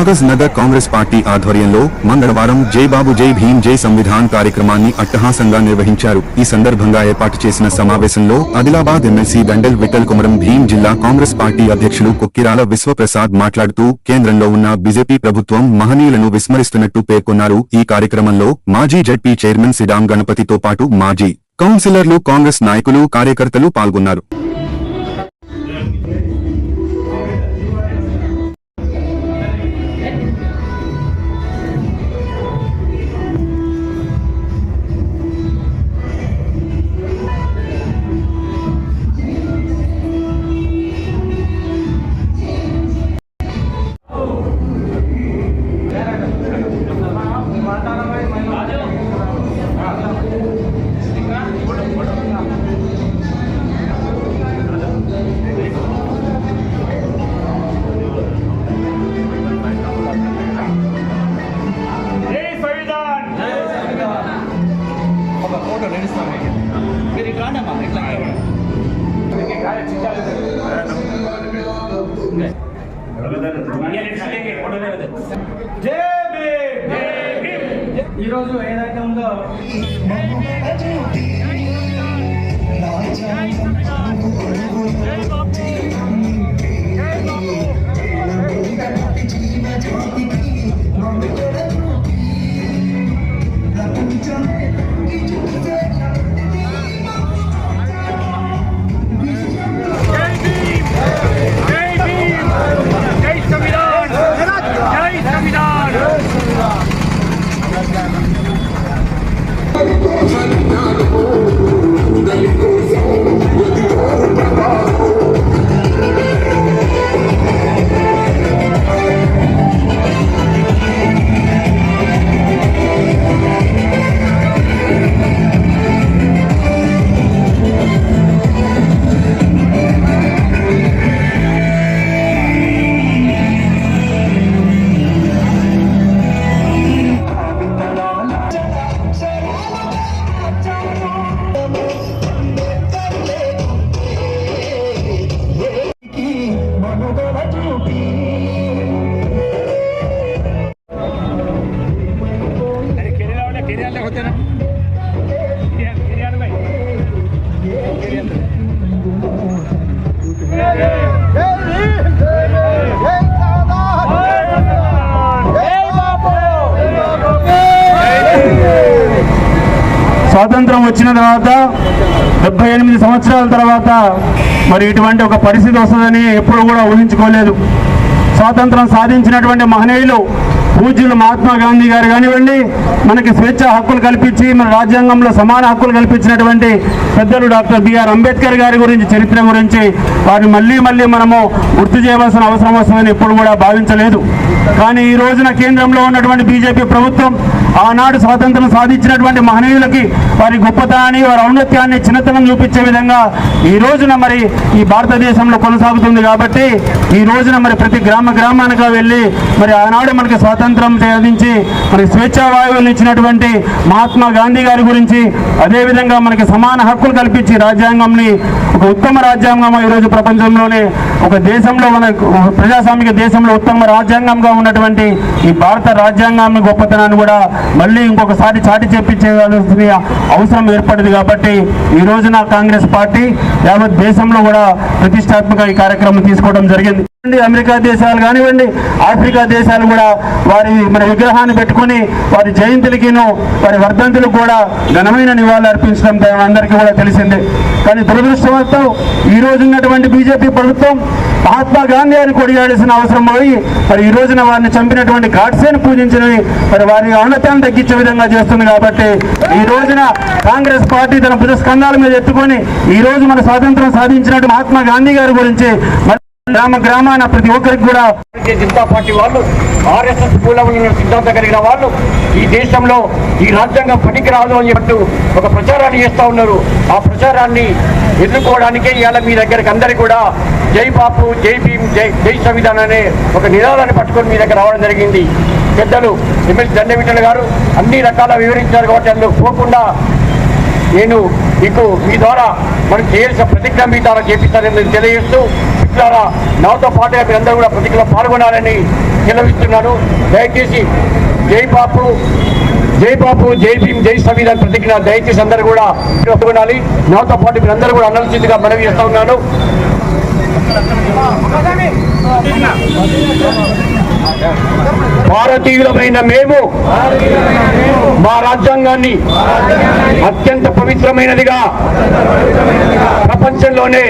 Kagaz Nagar Congress party ఆధ్వర్యంలో మంగళవారం జై బాబు జై భీం జై సంవిధాన్ కార్యక్రమాన్ని అట్టహాసంగా నిర్వహించారు. ఈ సందర్భంగా ఏర్పాటు చేసిన సమావేశంలో ఆదిలాబాద్ ఎమ్మెల్సీ దండల్ విఠల్ కుమరం భీం జిల్లా కాంగ్రెస్ పార్టీ అధ్యక్షులు కొక్కిరాల విశ్వప్రసాద్ మాట్లాడుతూ కేంద్రంలో ఉన్న బీజేపీ ప్రభుత్వం మహనీయులను విస్మరిస్తున్నట్టు పేర్కొన్నారు. ఈ కార్యక్రమంలో మాజీ జడ్పీ చైర్మన్ సిడాం గణపతితో పాటు మాజీ కౌన్సిలర్లు కాంగ్రెస్ నాయకులు కార్యకర్తలు పాల్గొన్నారు. మీరు ఇక్కడ రాండమ్మా ఇట్లా ఈరోజు ఏదైతే ఉందో స్వాతంత్రం వచ్చిన తర్వాత డెబ్బై ఎనిమిది సంవత్సరాల తర్వాత మరి ఇటువంటి ఒక పరిస్థితి వస్తుందని ఎప్పుడు కూడా ఊహించుకోలేదు. స్వాతంత్రం సాధించినటువంటి మహనీయులు పూజ్యులు మహాత్మా గాంధీ గారు కానివ్వండి మనకి స్వేచ్ఛ హక్కులు కల్పించి మన రాజ్యాంగంలో సమాన హక్కులు కల్పించినటువంటి పెద్దలు డాక్టర్ బిఆర్ అంబేద్కర్ గారి గురించి చరిత్ర గురించి వారిని మళ్ళీ మళ్ళీ మనము గుర్తు చేయవలసిన అవసరం వస్తుందని ఎప్పుడు కూడా భావించలేదు. కానీ ఈ రోజున కేంద్రంలో ఉన్నటువంటి బీజేపీ ప్రభుత్వం ఆనాడు స్వాతంత్రం సాధించినటువంటి మహనీయులకి వారి గొప్పతనాన్ని వారి ఔన్నత్యాన్ని చిన్నతనం చూపించే విధంగా ఈ రోజున మరి ఈ భారతదేశంలో కొనసాగుతుంది కాబట్టి ఈ రోజున మరి ప్రతి గ్రామ గ్రామానికి వెళ్ళి మరి ఆనాడు మనకి స్వాతంత్రం సాధించి మనకి స్వేచ్ఛా వాయువులు ఇచ్చినటువంటి మహాత్మా గాంధీ గారి గురించి అదేవిధంగా మనకి సమాన హక్కులు కల్పించి రాజ్యాంగంని ఒక ఉత్తమ రాజ్యాంగం ఈరోజు ప్రపంచంలోనే ఒక దేశంలో మన ప్రజాస్వామిక దేశంలో ఉత్తమ రాజ్యాంగంగా ఉన్నటువంటి ఈ భారత రాజ్యాంగం గొప్పతనాన్ని కూడా మళ్ళీ ఇంకొకసారి చాటి చెప్పించేయాల్సిన అవసరం ఏర్పడింది కాబట్టి ఈ రోజున కాంగ్రెస్ పార్టీ యావత్ దేశంలో కూడా ప్రతిష్టాత్మక ఈ కార్యక్రమం తీసుకోవడం జరిగింది. అమెరికా దేశాలు కానివ్వండి ఆఫ్రికా దేశాలు కూడా వారి మన విగ్రహాన్ని పెట్టుకొని వారి జయంతులకిను వారి వర్ధంతులకు కూడా ఘనమైన నివాళులు అర్పించడం అందరికీ కూడా తెలిసిందే. కానీ దురదృష్టవశాత్తు ఈ రోజు ఉన్నటువంటి బీజేపీ ప్రభుత్వం మహాత్మా గాంధీ అని కొడియాడాల్సిన అవసరం పోయి మరి ఈ రోజున వారిని చంపినటువంటి గాడ్సేని పూజించినవి మరి వారి ఔన్నత్యాన్ని తగ్గించే విధంగా చేస్తుంది కాబట్టి ఈ రోజున కాంగ్రెస్ పార్టీ తన భుజ స్కంధాల మీద ఎత్తుకొని ఈ రోజు మన స్వాతంత్రం సాధించినట్టు మహాత్మా గాంధీ గారి గురించి గ్రామ గ్రామాన ప్రతి ఒక్కరికి కూడా భారతీయ జనతా పార్టీ వాళ్ళు ఆర్ఎస్ఎస్ మూలమైన సిద్ధాంతం కలిగిన వాళ్ళు ఈ దేశంలో ఈ రాజ్యాంగం పనికిరాదు అని చెప్పట్టు ఒక ప్రచారాన్ని చేస్తూ ఉన్నారు. ఆ ప్రచారాన్ని ఎదుర్కోవడానికే ఇవాళ మీ దగ్గరికి అందరికీ కూడా జై బాపు జై భీమ్ జై జై సంవిధానం అనే ఒక నినాదాన్ని పట్టుకొని మీ దగ్గర రావడం జరిగింది. పెద్దలు ఎమ్మెల్సీ దండవిఠల్ గారు అన్ని రకాల వివరించారు కాబట్టి అందులో పోకుండా నేను మీకు మీ ద్వారా మనం చేయాల్సిన ప్రతిజ్ఞ మీ ద్వారా చేపిస్తానని తెలియజేస్తూ మిత్రులారా నాతో పాటు మీరందరూ కూడా ప్రతిజ్ఞలో పాల్గొనాలని నిలవిస్తున్నాను దయచేసి జై బాపు జై బాపు జై భీమ్ జై సంవిధాన్ ప్రతిజ్ఞ దయచేసి అందరూ కూడా పాల్గొనాలి. నాతో పాటు మీరందరూ కూడా అనాల్సిందిగా మనవి చేస్తా ఉన్నాను. భారతీయులమైన మేము మా రాజ్యాంగాన్ని అత్యంత పవిత్రమైనదిగా ప్రపంచంలోనే